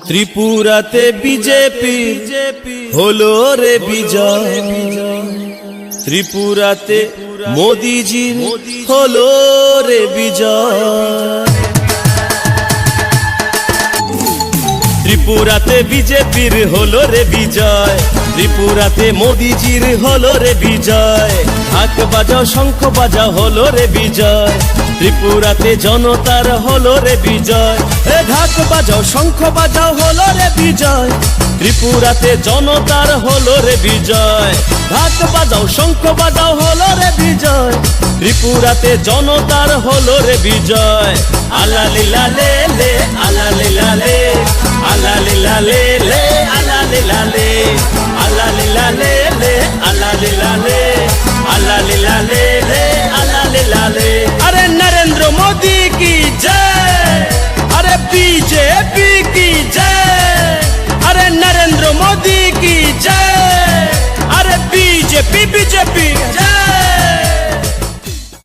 ত্রিপুরাতে বিজেপি হলো রে বিজয়। ত্রিপুরাতে মোদিজির হলো রে বিজয়। ত্রিপুরাতে বিজেপির হলো রে বিজয়। ত্রিপুরাতে মোদিজির হলো রে বিজয়। হাক বাজাও, শঙ্খ বাজাও হলো রে বিজয়। ত্রিপুরাতে জনতার হলো রে বিজয়। এ ঢাক বাজাও, শঙ্খ বাজাও, হলো রে বিজয়। ত্রিপুরাতে জনতার হলো রে বিজয়। ঢাক বাজাও, শঙ্খ বাজাও, হলো রে বিজয়। ত্রিপুরাতে জনতার হলো রে বিজয়। আলা লীলা